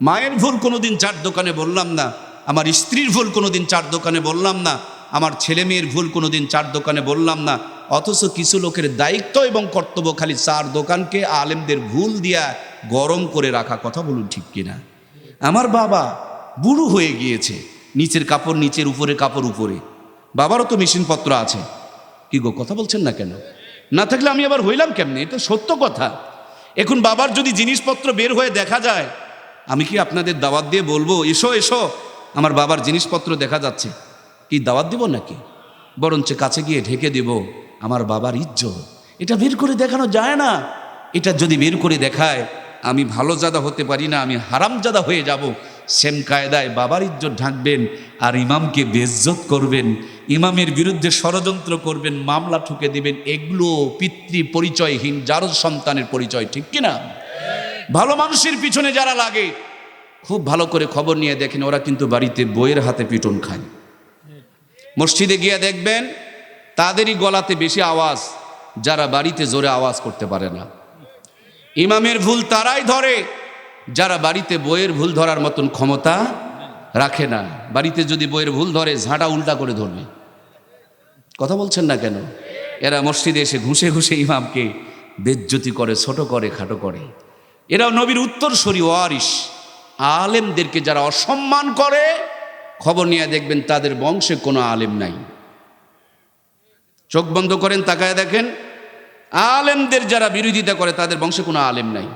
মায়ের ভুল কোনোদিন চার দোকানে বললাম না, আমার স্ত্রীর ভুল কোনোদিন চার দোকানে বললাম না, আমার ছেলে মেয়ের ভুল কোনোদিন চার দোকানে বললাম না, অথচ কিছু লোকের দায়িত্ব এবং কর্তব্য খালি চার দোকানকে আলেমদের ভুল দিয়া গরম করে রাখা, কথা বলুন ঠিক কিনা? আমার বাবা বুড়ো হয়ে গিয়েছে, নিচের কাপড় নিচের উপরে, কাপড় উপরে। বাবারও তো মেশিনপত্র আছে। কি গো, কথা বলছেন না কেন? না থাকলে আমি আবার হইলাম কেমনে? এটা সত্য কথা। এখন বাবার যদি জিনিসপত্র বের হয়ে দেখা যায় আমি কি আপনাদের দাওয়াত দিয়ে বলব? এসো এসো। আমার বাবার জিনিসপত্র দেখা যাচ্ছে। কি দাওয়াত দিব নাকি? বরঞ্চ কাছে গিয়ে ঢেকে দেব। আমার বাবার ইজ্জত। এটা বের করে দেখানো যায় না। এটা যদি বের করে দেখায়, আমি ভালো জাদা হতে পারি না, আমি হারামজাদা হয়ে যাব। সেম কায়দায় বাবার ইজ্জত ঢাকবেন আর ইমামকে বেজ্জত করবেন। ইমামের বিরুদ্ধে ষড়যন্ত্র করবেন, মামলা ঠুকে দিবেন। এগুলো পিতৃ পরিচয়হীন যার সন্তানের পরিচয়, ঠিক কিনা? ভালো মানুষের পিছনে যারা লাগে, খুব ভালো করে খবর নিয়ে দেখেন, ওরা কিন্তু বাড়িতে বইয়ের হাতে পিটন খায়। মসজিদে গিয়ে দেখবেন, তাদেরই গলাতে বেশি আওয়াজ, যারা বাড়িতে জোরে আওয়াজ করতে পারে না। ইমামের ভুল তারাই ধরে, যারা বাড়িতে বইয়ের ভুল ধরার মতন ক্ষমতা রাখে না। বাড়িতে যদি বইয়ের ভুল ধরে, ঝাঁটা উল্টা করে ধরবে। কথা বলছেন না কেন? এরা মসজিদে এসে ঘুষে ঘুষে ইমামকে বেজ্জতি করে, ছোট করে, খাটো করে। এরাও নবীর উত্তরসূরি ওয়ারিস আলেমদেরকে যারা অসম্মান করে, খবর নিয়ে দেখবেন তাদের বংশে কোনো আলেম নাই। চোখ বন্ধ করেন, তাকায় দেখেন, আলেমদের যারা বিরোধিতা করে, তাদের বংশে কোনো আলেম নাই।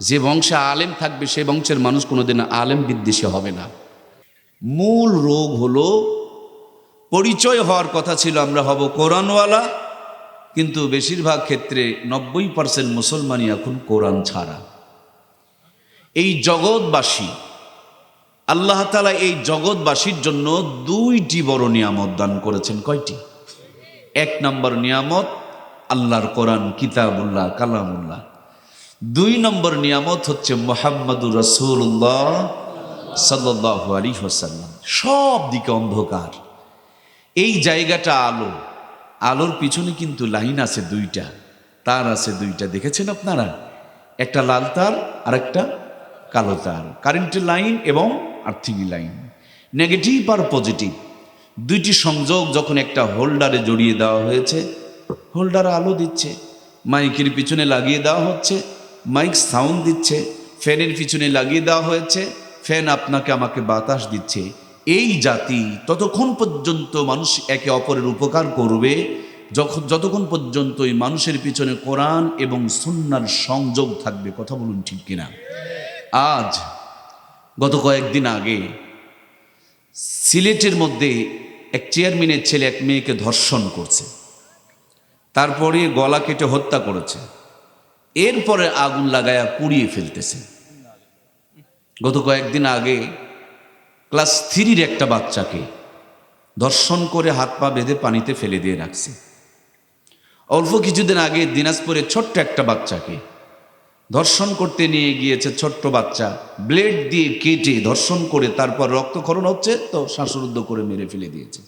যে বংশে আলেম থাকবে, সে বংশের মানুষ কোনোদিন আলেম বিদ্বেষী হবে না। মূল রোগ হলো, পরিচয় হওয়ার কথা ছিল, আমরা হব কোরআনওয়ালা, কিন্তু বেশিরভাগ ক্ষেত্রে নব্বই পার্সেন্ট মুসলমানই এখন কোরআন ছাড়া। এই জগৎবাসী, আল্লাহ তালা এই জগৎবাসীর জন্য দুইটি বড় নিয়ামত দান করেছেন। কয়টি? এক নম্বর নিয়ামত আল্লাহর কোরআন, কিতাবুল্লাহ, কালামুল্লাহ। দুই নম্বর নিয়ামত হচ্ছে মোহাম্মদুর রসুল্লাহ সাল্লাহ আলী হোসাল্লাম সব দিকে অন্ধকার। এই জায়গাটা আলো। আলোর পিছনে কিন্তু লাইন আছে দুইটা, তার আছে দুইটা। দেখেছেন আপনারা? একটা লাল তার আর একটা কালো তার কারেন্টের লাইন এবং আর্থিক লাইন নেগেটিভ আর পজিটিভ দুইটি সংযোগ যখন একটা হোল্ডারে জড়িয়ে দেওয়া হয়েছে হোল্ডার আলো দিচ্ছে মাইকের পিছনে লাগিয়ে দেওয়া হচ্ছে মাইক সাউন্ড দিচ্ছে ফ্যানের পিছনে লাগিয়ে দেওয়া হয়েছে ফ্যান আপনাকে আমাকে বাতাস দিচ্ছে। এই জাতি ততক্ষণ পর্যন্ত মানুষ একে অপরের উপকার করবে, যখন যতক্ষণ পর্যন্ত এই মানুষের পিছনে কোরআন এবং সুন্নার সংযোগ থাকবে। কথা বলুন ঠিক কিনা? আজ, গত কয়েকদিন আগে, সিলেটের মধ্যে এক চেয়ারম্যানের ছেলে এক মেয়েকে ধর্ষণ করছে। তারপরে গলা কেটে হত্যা করেছে। এরপরে আগুন লাগায়া পুড়িয়ে ফেলতেছে। গত কয়েকদিন আগে ক্লাস থ্রির একটা বাচ্চাকে ধর্ষণ করে হাত পা বেঁধে পানিতে ফেলে দিয়ে রাখছে। অল্প কিছুদিন আগে দিনাজপুরে ছোট্ট একটা বাচ্চাকে ধর্ষণ করতে নিয়ে গিয়েছে ছোট্ট বাচ্চা। ব্লেড দিয়ে কেটে ধর্ষণ করে তারপর রক্তক্ষরণ হচ্ছে, তো শ্বাসরুদ্ধ করে মেরে ফেলে দিয়েছে।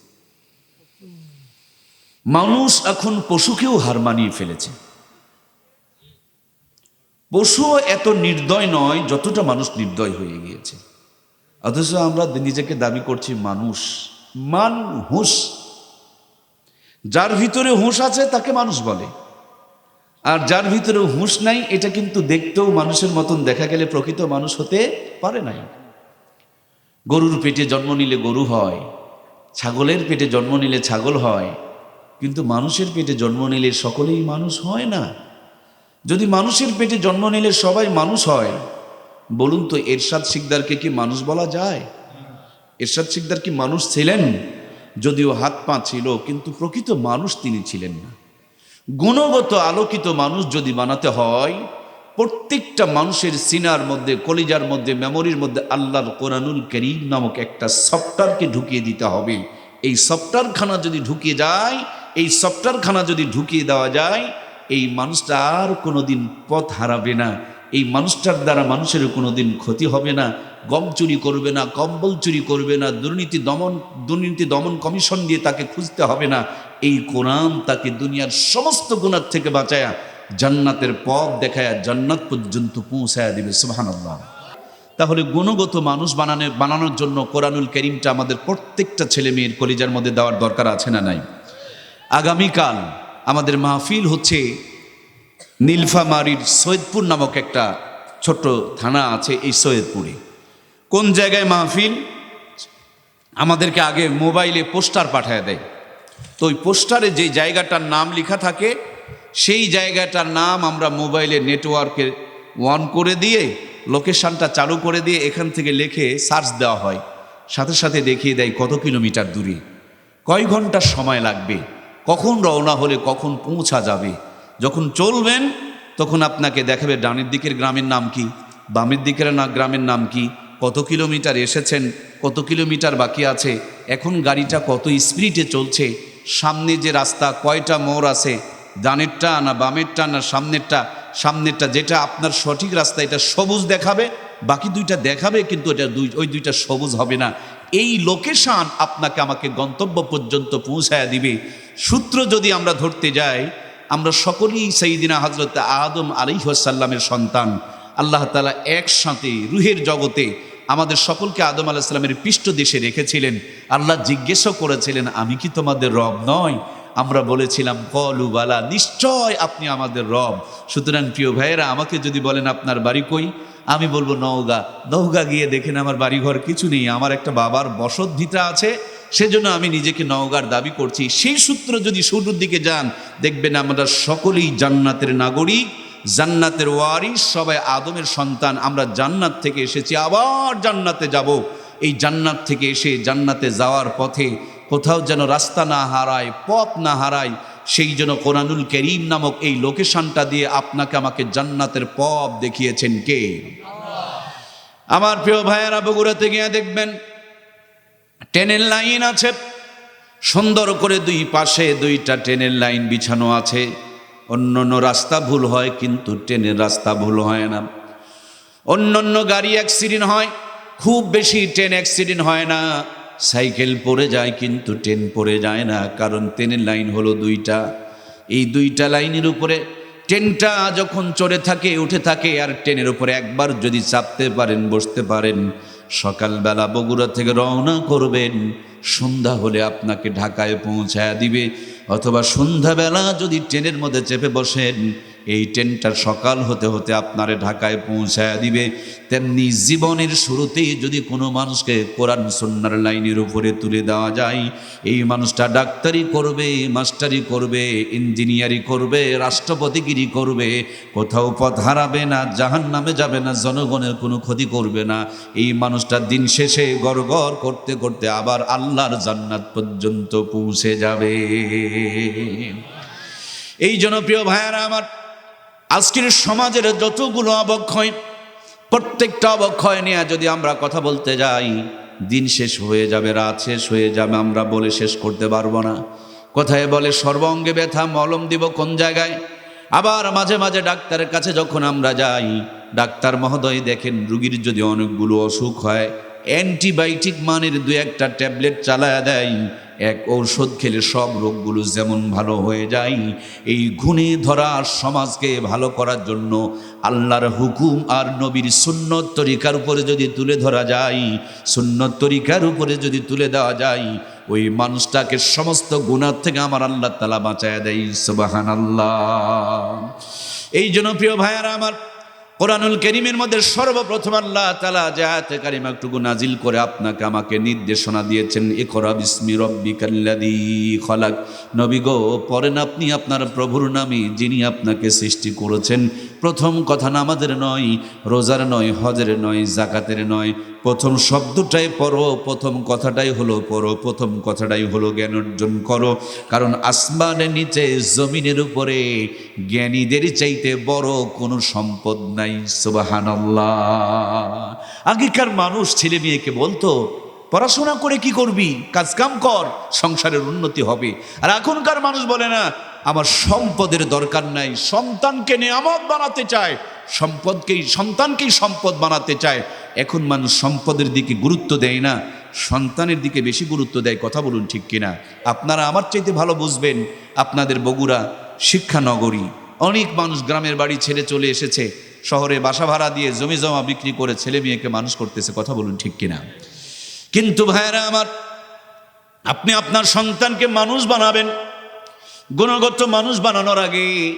মানুষ এখন পশুকেও হার মানিয়ে ফেলেছে। পশুও এত নির্দয় নয় যতটা মানুষ নির্দয় হয়ে গিয়েছে। অথচ আমরা নিজেকে দাবি করছি মানুষ। মান হুঁশ যার ভিতরে হুঁশ আছে তাকে মানুষ বলে। আর যার ভিতরে হুঁশ নাই, এটা কিন্তু দেখতেও মানুষের মতন দেখা গেলে প্রকৃত মানুষ হতে পারে নাই। গরুর পেটে জন্ম নিলে গরু হয়, ছাগলের পেটে জন্ম নিলে ছাগল হয়, কিন্তু মানুষের পেটে জন্ম নিলে সকলেই মানুষ হয় না। যদি মানুষের পেটে জন্ম নিলে সবাই মানুষ হয়, বলুন তো এরশাদ সিকদারকে কি মানুষ বলা যায়? এরশাদ সিকদার কি মানুষ ছিলেন? যদিও হাত পা ছিল, কিন্তু প্রকৃত মানুষ তিনি ছিলেন না। গুণগত আলোকিত মানুষ যদি বানাতে হয়, প্রত্যেকটা মানুষের সিনার মধ্যে, কলিজার মধ্যে, মেমোরির মধ্যে আল্লাহর কোরআনুল করিম নামক একটা সফটওয়্যারকে ঢুকিয়ে দিতে হবে। এই সফটওয়্যারখানা যদি ঢুকিয়ে যায়, এই সফটওয়্যারখানা যদি ঢুকিয়ে দেওয়া যায়, এই মানুষটা আর কোনোদিন পথ হারাবে না। এই মানুষটার দ্বারা মানুষের কোনোদিন ক্ষতি হবে না। গম চুরি করবে না, কম্বল চুরি করবে না, দুর্নীতি দমন দুর্নীতি দমন কমিশন দিয়ে তাকে খুঁজতে হবে না। এই কোরআন তাকে দুনিয়ার সমস্ত গুণার থেকে বাঁচায়া জান্নাতের পথ দেখায়া জান্নাত পর্যন্ত পৌঁছায়া দিবে, সুবহানাল্লাহ। তাহলে গুণগত মানুষ বানানো, বানানোর জন্য কোরআনুল করিমটা আমাদের প্রত্যেকটা ছেলে মেয়ের কলিজার মধ্যে দেওয়ার দরকার আছে না নাই? আগামীকাল আমাদের মাহফিল হচ্ছে নীলফামারির সৈয়দপুর নামক একটা ছোট্ট থানা আছে এই সৈয়দপুরে। কোন জায়গায় মাহফিল? আমাদেরকে আগে মোবাইলে পোস্টার পাঠায় দেয়। তো ওই পোস্টারে যে জায়গাটার নাম লেখা থাকে, সেই জায়গাটার নাম আমরা মোবাইলে নেটওয়ার্কে অন করে দিয়ে, লোকেশনটা চালু করে দিয়ে এখান থেকে লিখে সার্চ দেওয়া হয়। সাথে সাথে দেখিয়ে দেয় কত কিলোমিটার দূরে। কয় ঘণ্টার সময় লাগবে? কখন রওনা হলে কখন পৌঁছা যাবে? যখন চলবেন, তখন আপনাকে দেখাবে ডানের দিকের গ্রামের নাম কি, বামের দিকের না গ্রামের নাম কি, কত কিলোমিটার এসেছেন, কত কিলোমিটার বাকি আছে, এখন গাড়িটা কত স্পিডে চলছে সামনে যে রাস্তা, কয়টা মোড় আছে, ডানেরটা না বামেরটা না সামনেরটা সামনেরটা যেটা আপনার সঠিক রাস্তা, এটা সবুজ দেখাবে, বাকি দুইটা দেখাবে, কিন্তু এটা দুই, ওই দুইটা সবুজ হবে না। এই লোকেশান আপনাকে আমাকে গন্তব্য পর্যন্ত পৌঁছায় দিবে। সূত্র যদি আমরা ধরতে যাই, আমরা সকলেই সেইদিনা হজরত আদম আলিহাসাল্লামের সন্তান। আল্লাহ তালা একসাথে রুহের জগতে আমাদের সকলকে আদম আলাহিসাল্লামের পৃষ্ঠ দেশে রেখেছিলেন। আল্লাহ জিজ্ঞেসও করেছিলেন, আমি কি তোমাদের রব নয় আমরা বলেছিলাম, কলু বালা, নিশ্চয় আপনি আমাদের রব। সুতরাং প্রিয় ভাইয়েরা, আমাকে যদি বলেন, আপনার বাড়ি কই? আমি বলব, নওগা। নওগা গিয়ে দেখেন, আমার বাড়িঘর কিছু নেই, আমার একটা বাবার বসত ভিটা আছে, সেজন্য আমি নিজেকে নওগার দাবি করছি। সেই সূত্র যদি শুরুর দিকে যান, দেখবেন আমরা সকলেই জান্নাতের নাগরিক। জান্নাতের ওয়ারিস সবাই আদমের সন্তান, আমরা জান্নাত থেকে এসেছি, আবার জান্নাতে যাব। এই জান্নাত থেকে এসে জান্নাতে যাওয়ার পথে কোথাও যেন রাস্তা না হারায়, পথ না হারায়, সেই জন্য কোরআনুল করিম নামক এই লোকেশনটা দিয়ে আপনাকে আমাকে জান্নাতের পথ দেখিয়েছেন কে? আমার প্রিয় ভাইয়েরা বগুড়াতে গিয়ে দেখবেন, ট্রেনের লাইন আছে, সুন্দর করে দুই পাশে দুইটা ট্রেনের লাইন বিছানো আছে। অন্য অন্য রাস্তা ভুল হয়, কিন্তু ট্রেনের রাস্তা ভুল হয় না। অন্য অন্য গাড়ি অ্যাক্সিডেন্ট হয়, খুব বেশি ট্রেন অ্যাক্সিডেন্ট হয় না। সাইকেল পড়ে যায়, কিন্তু ট্রেন পড়ে যায় না, কারণ ট্রেনের লাইন হলো দুইটা। এই দুইটা লাইনের উপরে ট্রেনটা যখন চড়ে থাকে, উঠে থাকে, আর ট্রেনের উপরে একবার যদি চাপতে পারেন, বসতে পারেন, সকালবেলা বগুড়া থেকে রওনা করবেন, সন্ধ্যা হলে আপনাকে ঢাকায় পৌঁছায় দিবে। অথবা সন্ধ্যাবেলা যদি ট্রেনের মধ্যে চেপে বসেন এই ট্রেনটা সকাল হতে হতে আপনারে ঢাকায় পৌঁছায় দিবে। তেমনি জীবনের শুরুতেই যদি কোনো মানুষকে কোরআন সন্ন্যার লাইনের উপরে তুলে দেওয়া যায়, এই মানুষটা ডাক্তারি করবে, মাস্টারি করবে, ইঞ্জিনিয়ারি করবে, রাষ্ট্রপতিগিরি করবে, কোথাও পথ হারাবে না জাহান নামে যাবে না, জনগণের কোনো ক্ষতি করবে না। এই মানুষটা দিন শেষে গড় গড় করতে করতে আবার আল্লাহর জান্নাত পর্যন্ত পৌঁছে যাবে। এই জনপ্রিয় ভাইয়ারা আমার আজকের সমাজের যতগুলো অবক্ষয়, প্রত্যেকটা অবক্ষয় নিয়ে যদি আমরা কথা বলতে যাই, দিন শেষ হয়ে যাবে, রাত শেষ হয়ে যাবে, আমরা বলে শেষ করতে পারব না। কোথায় বলে সর্বঙ্গে ব্যথা, মলম দিব কোন জায়গায়? আবার মাঝে মাঝে ডাক্তারের কাছে যখন আমরা যাই, ডাক্তার মহোদয় দেখেন রুগীর যদি অনেকগুলো অসুখ হয়, অ্যান্টিবায়োটিক মানের দু একটা ট্যাবলেট চালায়া দেয় এক ঔষধ খেলে সব রোগগুলো যেমন ভালো হয়ে যায়, এই গুণে ধরা সমাজকে ভালো করার জন্য আল্লাহর হুকুম আর নবীর সুন্নত তরিকার উপরে যদি তুলে ধরা যায়, সুন্নত তরিকার উপরে যদি তুলে দেওয়া যায়, ওই মানুষটাকে সমস্ত গুণার থেকে আমার আল্লাহ তালা বাঁচায় দেয় সুবাহান আল্লাহ এই জন্য প্রিয় ভাইয়ারা আমার কোরআনুল করিমের মধ্যে সর্বপ্রথম আল্লাহ তালা জায়াতে কারিমাটুকু নাজিল করে আপনাকে আমাকে নির্দেশনা দিয়েছেন এ করা বিস্মি রব্বি কাল্লাদি খলাক। নবী গো, পরেন আপনি আপনার প্রভুর নামে যিনি আপনাকে সৃষ্টি করেছেন। প্রথম কথা নামাজের নয়, রোজার নয়, হজের নয় জাকাতের নয়। প্রথম শব্দটাই পড়ো, প্রথম কথাটাই হলো পড়ো, প্রথম কথাটাই হলো জ্ঞান অর্জন করো। কারণ আসমানের নিচে, জমিনের উপরে জ্ঞানীদের চাইতে বড় কোনো সম্পদ নাই। সুবাহানাল্লাহ। আগেকার মানুষ ছেলে মেয়েকে বলতো, পড়াশোনা করে কি করবি? কাজকাম কর, সংসারের উন্নতি হবে। আর এখনকার মানুষ বলে না, আমার সম্পদের দরকার নাই, সন্তানকে নিয়ামত বানাতে চায় সম্পদকেই, সন্তানকেই সম্পদ বানাতে চায় এখন মানুষ সম্পদের দিকে গুরুত্ব দেয় না, সন্তানের দিকে বেশি গুরুত্ব দেয়, কথা বলুন ঠিক কিনা? আপনারা আমার চাইতে ভালো বুঝবেন, আপনাদের বগুড়া শিক্ষানগরী। অনেক মানুষ গ্রামের বাড়ি ছেড়ে চলে এসেছে শহরে বাসা ভাড়া দিয়ে জমি জমা বিক্রি করে ছেলে মেয়েকে মানুষ করতেছে, কথা বলুন ঠিক কিনা? কিন্তু ভাইয়েরা আমার, আপনি আপনার সন্তানকে মানুষ বানাবেন, গুণগত মানুষ বানানোর আগে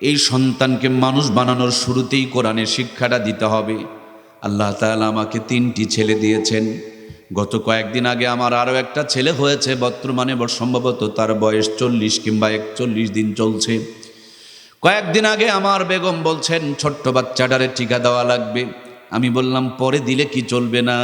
এই সন্তানকে মানুষ বানানোর শুরুতেই কোরআনের শিক্ষাটা দিতে হবে। আল্লাহ তাআলা আমাকে তিনটি ছেলে দিয়েছেন। গত কয়েকদিন আগে আমার আরও একটা ছেলে হয়েছে, বর্তমানে বর- সম্ভবত তার বয়স চল্লিশ কিংবা একচল্লিশ দিন চলছে। কয়েকদিন আগে আমার বেগম বলছেন, ছোট্ট বাচ্চাটারে টিকা দেওয়া লাগবে। আমি বললাম, পরে দিলে কি চলবে না?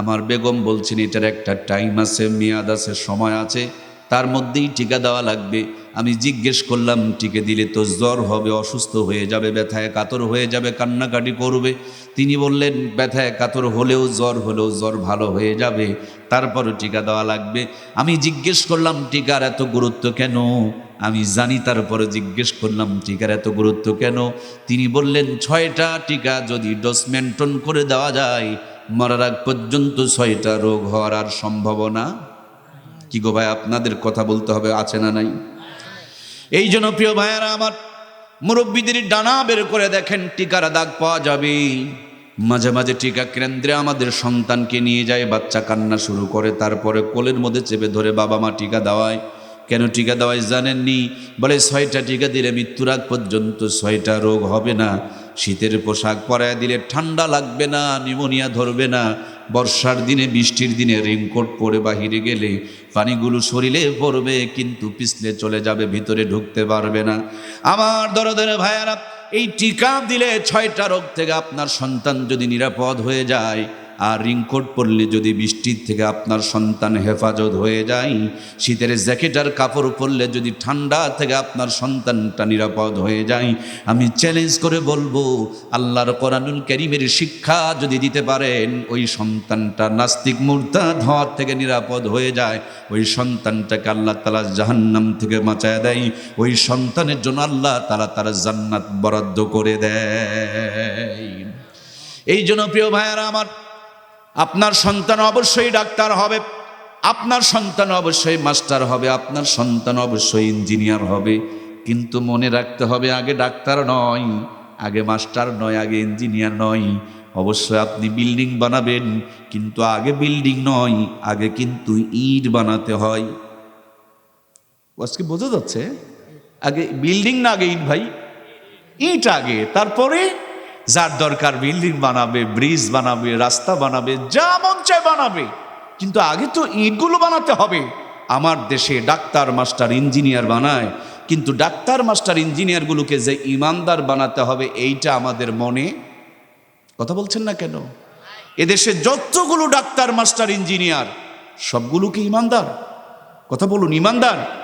আমার বেগম বলছেন, এটার একটা টাইম আছে, মেয়াদ আছে, সময় আছে, তার মধ্যেই টিকা দেওয়া লাগবে। আমি জিজ্ঞেস করলাম টিকে দিলে তো জ্বর হবে, অসুস্থ হয়ে যাবে, ব্যথায় কাতর হয়ে যাবে, কান্নাকাটি করবে। তিনি বললেন, ব্যথায় কাতর হলেও জ্বর হলেও জ্বর ভালো হয়ে যাবে, তারপরও টিকা দেওয়া লাগবে। আমি জিজ্ঞেস করলাম, টিকার এত গুরুত্ব কেন? আমি জানি, তারপরে জিজ্ঞেস করলাম, টিকার এত গুরুত্ব কেন? তিনি বললেন, ছয়টা টিকা যদি ডোজ মেনটেন করে দেওয়া যায়, মরার আগ পর্যন্ত ছয়টা রোগ হওয়ার আর সম্ভাবনা? কি গো ভাই, আপনাদের কথা বলতে হবে, আছে না নাই? এই জন্য প্রিয় ভাইয়ারা, আমার মুরব্বীদের ডানা বের করে দেখেন, টিকার দাগ পাওয়া যাবে। মাঝে মাঝে টিকা কেন্দ্রে আমাদের সন্তানকে নিয়ে যায়, বাচ্চা কান্না শুরু করে, তারপরে কোলের মধ্যে চেপে ধরে বাবা মা টিকা দেওয়ায়। কেন টিকা দেওয়ায় জানেননি? বলে, ছয়টা টিকা দিলে মৃত্যুর আগ পর্যন্ত ছয়টা রোগ হবে না। শীতের পোশাক পরায় দিলে ঠান্ডা লাগবে না, নিমোনিয়া ধরবে না। বর্ষার দিনে, বৃষ্টির দিনে রেনকোট পরে বাহিরে গেলে পানিগুলো শরীরে পড়বে, কিন্তু পিছলে চলে যাবে, ভিতরে ঢুকতে পারবে না। আমার দরদের ভাইয়ারা, এই টিকা দিলে ছয়টা রোগ থেকে আপনার সন্তান যদি নিরাপদ হয়ে যায় আর রিংকোট পরলে যদি বৃষ্টির থেকে আপনার সন্তান হেফাজত হয়ে যায়, শীতের জ্যাকেট আর কাপড় পরলে যদি ঠান্ডা থেকে আপনার সন্তানটা নিরাপদ হয়ে যায়, আমি চ্যালেঞ্জ করে বলব, আল্লাহর কোরআনুল করিমের শিক্ষা যদি দিতে পারেন, ওই সন্তানটা নাস্তিক মূর্তা ধোঁয়ার থেকে নিরাপদ হয়ে যায়, ওই সন্তানটাকে আল্লাহ তালা জাহান্নাম থেকে বাঁচায় দেয়, ওই সন্তানের জন্য আল্লাহ তালা তারা জান্নাত বরাদ্দ করে দেয়। এই জন্য প্রিয় ভাইয়ারা আমার আপনার সন্তান অবশ্যই ডাক্তার হবে, আপনার সন্তান অবশ্যই মাস্টার হবে, আপনার সন্তান অবশ্যই ইঞ্জিনিয়ার হবে। কিন্তু মনে রাখতে হবে, আগে ডাক্তার নয়, আগে মাস্টার নয়, আগে ইঞ্জিনিয়ার নয়। অবশ্যই আপনি বিল্ডিং বানাবেন, কিন্তু আগে বিল্ডিং নয়, আগে কিন্তু ইট বানাতে হয়। আজকে বোঝা যাচ্ছে, আগে বিল্ডিং না, আগে ইট ভাই। ইট আগে, তারপরে যার দরকার বিল্ডিং বানাবে, ব্রিজ বানাবে, রাস্তা বানাবে, যা মন চায় বানাবে। কিন্তু আগে তো ইটগুলো বানাতে হবে। আমার দেশে ডাক্তার, মাস্টার, ইঞ্জিনিয়ার বানায়। কিন্তু ডাক্তার, মাস্টার, ইঞ্জিনিয়ারগুলোকে যে ইমানদার বানাতে হবে, এইটা আমাদের মনে কথা বলছেন না কেন? এদেশে যতগুলো ডাক্তার, মাস্টার, ইঞ্জিনিয়ার সবগুলো কি ইমানদার। কথা বলুন, ইমানদার।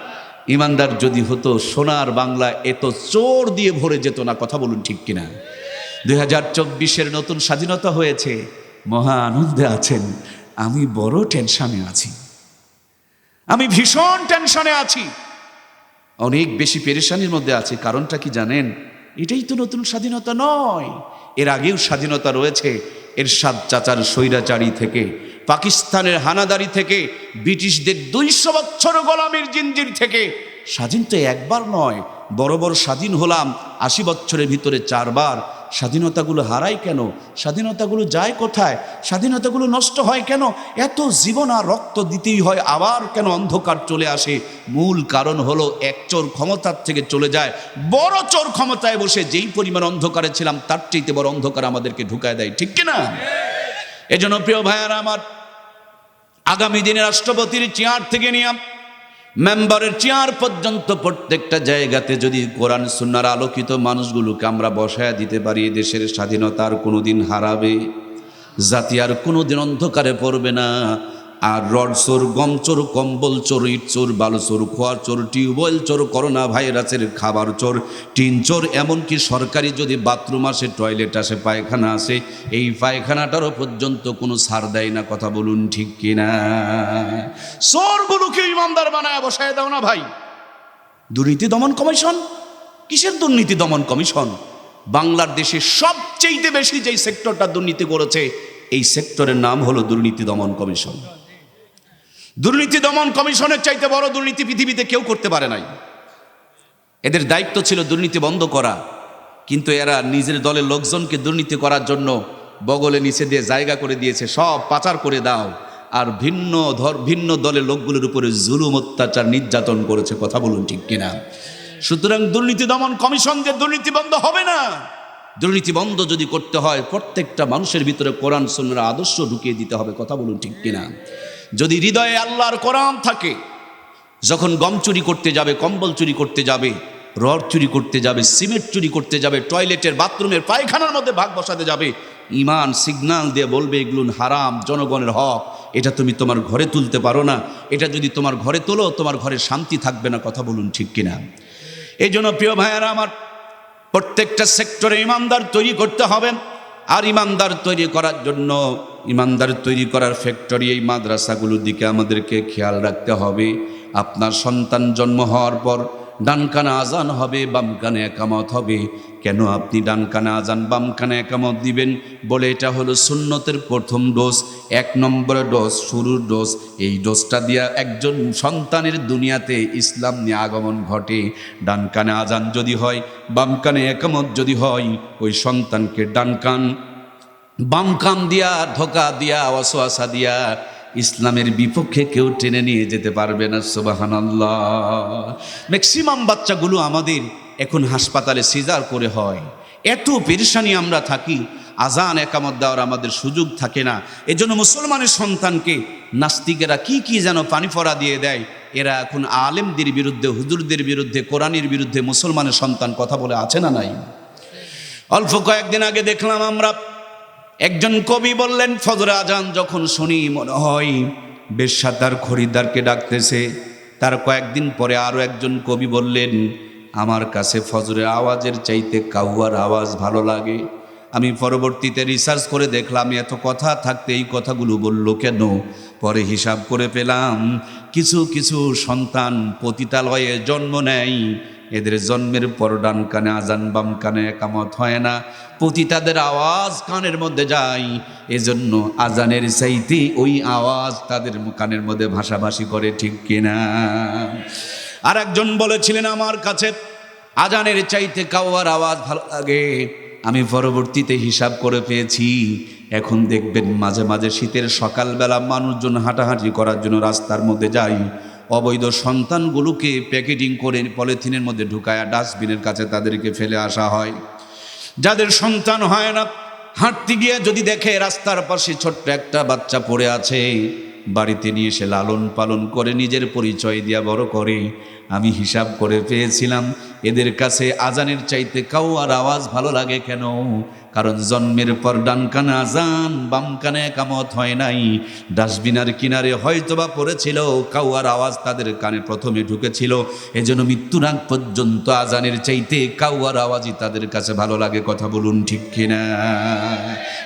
ইমানদার যদি হতো, সোনার বাংলা এত চোর দিয়ে ভরে যেত না, কথা বলুন ঠিক কিনা? দুই হাজার চব্বিশের নতুন স্বাধীনতা হয়েছে। মহা আনন্দে আছেন। আমি বড় টেনশনে আছি। আমি ভীষণ টেনশনে আছি। অনেক বেশি পেরেশানির মধ্যে আছে। কারণটা কি জানেন? এটাই তো নতুন স্বাধীনতা নয়। এর আগেও স্বাধীনতা রয়েছে এর সাত চাচার স্বৈরাচারী থেকে, পাকিস্তানের হানাদারি থেকে, ব্রিটিশদের দুইশো বছর গোলামের জিঞ্জির থেকে স্বাধীন তো একবার নয়, বড় বড় স্বাধীন হলাম আশি বছরের ভিতরে চারবার। স্বাধীনতাগুলো হারায় কেন? স্বাধীনতাগুলো যায় কোথায়? স্বাধীনতাগুলো নষ্ট হয় কেন? এত জীবন আর রক্ত দিতেই হয়, আবার কেন অন্ধকার চলে আসে? মূল কারণ হলো এক চোর ক্ষমতার থেকে চলে যায়। বড় চোর ক্ষমতায় বসে যেই পরিমাণ অন্ধকারে ছিলাম, তার চাইতে বড় অন্ধকার আমাদেরকে ঢুকায় দেয়। ঠিক কিনা? এজন্য প্রিয় ভাইয়ারা আমার আগামী দিনে রাষ্ট্রপতির চেয়ার থেকে নিয়ে মেম্বারের চেয়ার পর্যন্ত প্রত্যেকটা জায়গাতে যদি কোরআন সুন্নার আলোকিত মানুষগুলোকে আমরা বসায় দিতে পারি, দেশের স্বাধীনতা আর কোনোদিন হারাবে, জাতি আর কোনোদিন অন্ধকারে পড়বে না। আর রড চোর, গম চোর, কম্বল চোর, ইট চোর, বালু চোর, খোয়া চোর, টিউবওয়েল চোর, করোনা ভাইরাসের খাবার চোর, টিন চোর, এমনকি সরকারি যদি বাথরুম আসে, টয়লেট আসে, পায়খানা আসে, এই পায়খানাটারও পর্যন্ত কোনো সার দেয় না, কথা বলুন ঠিক কিনা? চোরগুলোকে ইমানদার বানায় বসায় দাও না ভাই। দুর্নীতি দমন কমিশন? কিসের দুর্নীতি দমন কমিশন? বাংলার দেশে সবচেয়ে বেশি যেই সেক্টরটা দুর্নীতি করেছে, এই সেক্টরের নাম হলো দুর্নীতি দমন কমিশন। দুর্নীতি দমন কমিশনের চাইতে বড় দুর্নীতি পৃথিবীতে কেউ করতে পারে নাই। এদের দায়িত্ব ছিল দুর্নীতি বন্ধ করা, কিন্তু এরা নিজের দলের লোকজনকে দুর্নীতি করার জন্য বগলে নিচে দিয়ে জায়গা করে দিয়েছে, সব পাচার করে দাও, আর ভিন্ন ধর, ভিন্ন দলের লোকগুলোর উপরে জুলুম, অত্যাচার, নির্যাতন করেছে, কথা বলুন ঠিক কিনা? সুতরাং দুর্নীতি দমন কমিশন যে দুর্নীতি বন্ধ হবে না। দুর্নীতি বন্ধ যদি করতে হয়, প্রত্যেকটা মানুষের ভিতরে কোরআন সুন্নার আদর্শ ঢুকিয়ে দিতে হবে, কথা বলুন ঠিক কিনা? যদি হৃদয়ে আল্লাহর কোরআন থাকে, যখন গম চুরি করতে যাবে, কম্বল চুরি করতে যাবে, রড চুরি করতে যাবে, সিমেন্ট চুরি করতে যাবে, টয়লেটের, বাথরুমের, পায়খানার মধ্যে ভাগ বসাতে যাবে, ইমান সিগনাল দিয়ে বলবে, এগুলো হারাম, জনগণের হক, এটা তুমি তোমার ঘরে তুলতে পারো না, এটা যদি তোমার ঘরে তোলো, তোমার ঘরে শান্তি থাকবে না, কথা বলুন ঠিক কিনা? এই জন্য প্রিয় ভাইয়ারা, আমার প্রত্যেকটা সেক্টরে ইমানদার তৈরি করতে হবে। আর ইমানদার তৈরি করার জন্য, ইমানদার তৈরি করার ফ্যাক্টরি এই মাদ্রাসাগুলোর দিকে আমাদেরকে খেয়াল রাখতে হবে। আপনার সন্তান জন্ম হওয়ার পর ডান কানে আজান হবে বাম কানে একামত হবে। কেন আপনি ডান কানে আজান, বাম কানে একামত দিবেন? বলে এটা হলো সুন্নতের প্রথম ডোজ, এক নম্বর ডোজ, শুরুর ডোজ। এই ডোজটা দিয়া একজন সন্তানের দুনিয়াতে ইসলাম নিয়ে আগমন ঘটে। ডান কানে আজান যদি হয়, বাম কানে একামত যদি হয়, ওই সন্তানকে ডান কান, বাম কান দিয়া, ধোকা দিয়া অসোয়াশা দিয়া ইসলামের বিপক্ষে কেউ টেনে নিয়ে যেতে পারবে না সোবাহান ম্যাক্সিমাম বাচ্চাগুলো আমাদের এখন হাসপাতালে সিজার করে হয়। এত পেরেশানি আমরা থাকি, আজান একামত দেওয়ার আমাদের সুযোগ থাকে না। এজন্য মুসলমানের সন্তানকে নাস্তিকেরা কি কি যেন পানি ফরা দিয়ে দেয়, এরা এখন আলেমদের বিরুদ্ধে, হুজুরদের বিরুদ্ধে, কোরআনের বিরুদ্ধে মুসলমানের সন্তান কথা বলে আছে না নাই? অল্প কয়েকদিন আগে দেখলাম আমরা, একজন কবি বললেন, ফজর আজান যখন শুনি মনে হয় বেশ্যা খরিদ্দারকে ডাকতেছে। তার কয়েকদিন পরে আরও একজন কবি বললেন আমার কাছে ফজরের আওয়াজের চাইতে কাউয়ার আওয়াজ ভালো লাগে। আমি পরবর্তীতে রিসার্চ করে দেখলাম, এত কথা থাকতে এই কথাগুলো বলল কেন? পরে হিসাব করে পেলাম, কিছু কিছু সন্তান পতিতালয়ে জন্ম নেয়। এদের জন্মের পর ডান কানে আজান, বাম কানে একামত হয় না। পতিতাদের আওয়াজ কানের মধ্যে যায়। এজন্য আজানের চাইতে ওই আওয়াজ তাদের কানের মধ্যে ভাষাভাষী করে, ঠিক কিনা? আর একজন বলেছিলেন, আমার কাছে আজানের চাইতে কাওয়ার আওয়াজ ভালো লাগে। আমি পরবর্তীতে হিসাব করে পেয়েছি। এখন দেখবেন মাঝে মাঝে শীতের সকালবেলা মানুষজন হাঁটাহাঁটি করার জন্য রাস্তার মধ্যে যাই। অবৈধ সন্তানগুলোকে প্যাকেটিং করে পলিথিনের মধ্যে ঢুকায়া ডাস্টবিনের কাছে তাদেরকে ফেলে আসা হয়। যাদের সন্তান হয় না, হাঁটতে গিয়ে যদি দেখে রাস্তার পাশে ছোট্ট একটা বাচ্চা পড়ে আছে বাড়িতে নিয়ে এসে লালন পালন করে, নিজের পরিচয় দিয়া বড় করে। আমি হিসাব করে পেয়েছিলাম, এদের কাছে আজানের চাইতে কাউ আর আওয়াজ ভালো লাগে কেন? কারণ জন্মের পর ডান কানে আজান বাম কানে কামত হয় নাই। ডাস্টবিনার কিনারে হয়তোবা পড়েছিল, কাউয়ার আওয়াজ তাদের কানে প্রথমে ঢুকেছিল। এজন্য মৃত্যুর আগ পর্যন্ত আজানের চাইতে কাউয়ার আওয়াজই তাদের কাছে ভালো লাগে, কথা বলুন ঠিক কিনা?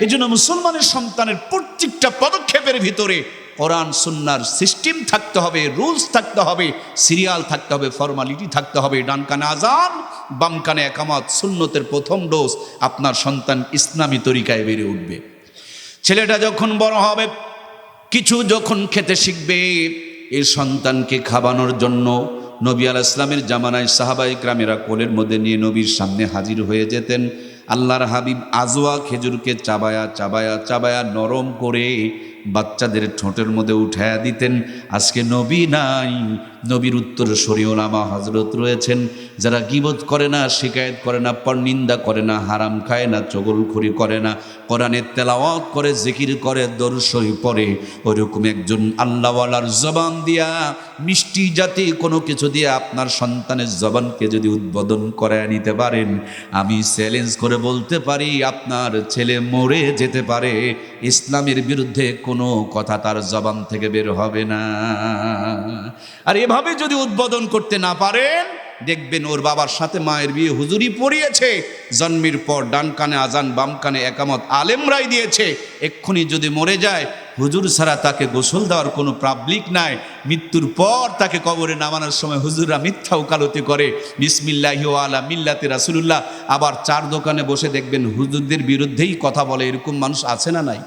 এজন্য মুসলমানের সন্তানের প্রত্যেকটা পদক্ষেপের ভিতরে কোরআন, সুন্নার সিস্টেম থাকতে হবে, রুলস থাকতে হবে, সিরিয়াল থাকতে হবে, ফর্মালিটি থাকতে হবে। ডান কানে আজান, বাম কানে একামত, সুন্নতের প্রথম ডোজ আপনার সন্তান ইসলামী তরিকায় বেড়ে উঠবে। ছেলেটা যখন বড় হবে, কিছু যখন খেতে শিখবে এই সন্তানকে খাওয়ানোর জন্য নবী আল ইসলামের জামানায় সাহাবাই গ্রামেরা কোলের মধ্যে নিয়ে নবীর সামনে হাজির হয়ে যেতেন। আল্লাহর হাবিব আজোয়া খেজুরকে চাবায়া চাবায়া চাবায়া নরম করে বাচ্চাদের ঠোঁটের মধ্যে উঠায়া দিতেন আজকে নবী নাই নবীর উত্তর শরীয়লামা হজরত রয়েছেন। যারা গিবত করে না, শিকায়ত করে না পরনিন্দা করে না, হারাম খায় না, চগলখড়ি করে না কোরআনের তেলাওয়াত করে, জিকির করে দর্শই পরে ওরকম একজন আল্লাহওয়ালার জবান দিয়া, মিষ্টি জাতি কোনো কিছু দিয়ে আপনার সন্তানের জবানকে যদি উদ্বোধন করে নিতে পারেন, আমি চ্যালেঞ্জ করে বলতে পারি, আপনার ছেলে মরে যেতে পারে, ইসলামের বিরুদ্ধে কোনো কথা তার জবান থেকে বের হবে না। আর এভাবে যদি উদ্বোধন করতে না পারেন, দেখবেন ওর বাবার সাথে মায়ের বিয়ে হুজুরি পড়িয়েছে। জন্মের পর ডান কানে আজান, বাম কানে একামত আলেমরাই দিয়েছে। এক্ষুনি যদি মরে যায়, হুজুর ছাড়া তাকে গোসল দেওয়ার কোনো পাবলিক নাই। মৃত্যুর পর তাকে কবরে নামানোর সময় হুজুররা মিথ্যা উকালতি করে, বিসমিল্লাহি আলা মিল্লাতে রাসুলুল্লাহ। আবার চার দোকানে বসে দেখবেন হুজুরদের বিরুদ্ধেই কথা বলে, এরকম মানুষ আছে না নাই?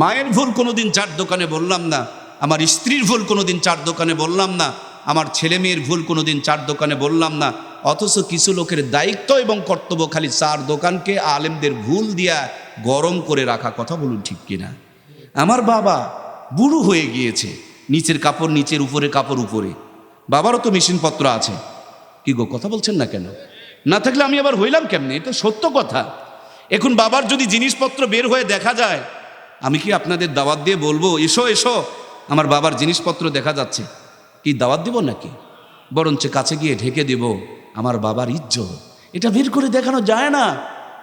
মায়ের ভুল কোনোদিন চার দোকানে বললাম না। আমার স্ত্রীর ভুল কোনোদিন চার দোকানে বললাম না, আমার ছেলে মেয়ের ভুল কোনোদিন চার দোকানে বললাম না, অথচ কিছু লোকের দায়িত্ব এবং কর্তব্য খালি চার দোকানকে আলেমদের ভুল দিয়া গরম করে রাখা কথা বলুন ঠিক কিনা? আমার বাবা বুড়ো হয়ে গিয়েছে, নিচের কাপড় নিচের উপরে, কাপড় উপরে। বাবারও তো মেশিনপত্র আছে। কি গো, কথা বলছেন না কেন? না থাকলে আমি আবার হইলাম কেমনে? এটা সত্য কথা। এখন বাবার যদি জিনিসপত্র বের হয়ে দেখা যায়, আমি কি আপনাদের দাওয়াত দিয়ে বলব, এসো এসো আমার বাবার জিনিসপত্র দেখা যাচ্ছে। কি দাওয়াত দিব নাকি? বরঞ্চ কাছে গিয়ে ঢেকে দেব আমার বাবার ইজ্জত। এটা বের করে দেখানো যায় না।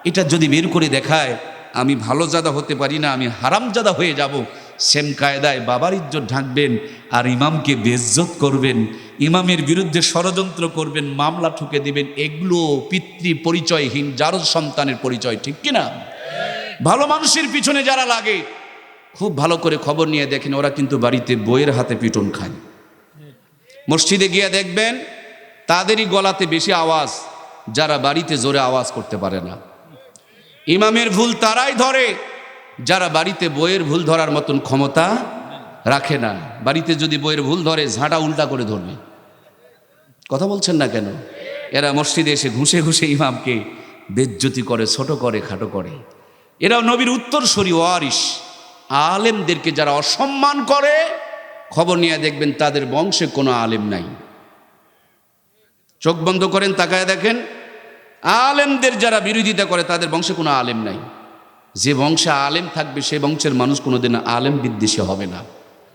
এটা যদি বের করে দেখায়, আমি ভালো জাদা হতে পারি না, আমি হারামজাদা হয়ে যাব। সেম কায়দায় বাবার ইজ্জত ঢাকবেন আর ইমামকে বেজ্জত করবেন। ইমামের বিরুদ্ধে ষড়যন্ত্র করবেন, মামলা ঠুকে দিবেন। এগুলো পিতৃ পরিচয়হীন, যার সন্তানের পরিচয়, ঠিক কিনা? ভালো মানুষের পিছনে যারা লাগে খুব ভালো করে খবর নিয়ে দেখেন, ওরা কিন্তু বাড়িতে বইয়ের হাতে পিটন খায়। মসজিদে গিয়ে দেখবেন, তাদেরই গলাতে বেশি আওয়াজ, যারা বাড়িতে জোরে আওয়াজ করতে পারে না। ইমামের ভুল তারাই ধরে, যারা বাড়িতে বইয়ের ভুল ধরার মতন ক্ষমতা রাখে না। বাড়িতে যদি বইয়ের ভুল ধরে, ঝাঁটা উল্টা করে ধরবে। কথা বলছেন না কেন? এরা মসজিদে এসে ঘুষে ঘুষে ইমামকে বেজ্জতি করে, ছোট করে, খাটো করে। এরাও নবীর উত্তরসূরি ওয়ারিস আলেমদেরকে যারা অসম্মান করে, খবর নিয়ে দেখবেন তাদের বংশে কোনো আলেম নাই। চোখ বন্ধ করেন, তাকায় দেখেন, আলেমদের যারা বিরোধিতা করে, তাদের বংশে কোনো আলেম নাই। যে বংশে আলেম থাকবে, সে বংশের মানুষ কোনোদিন আলেম বিদ্বেষী হবে না।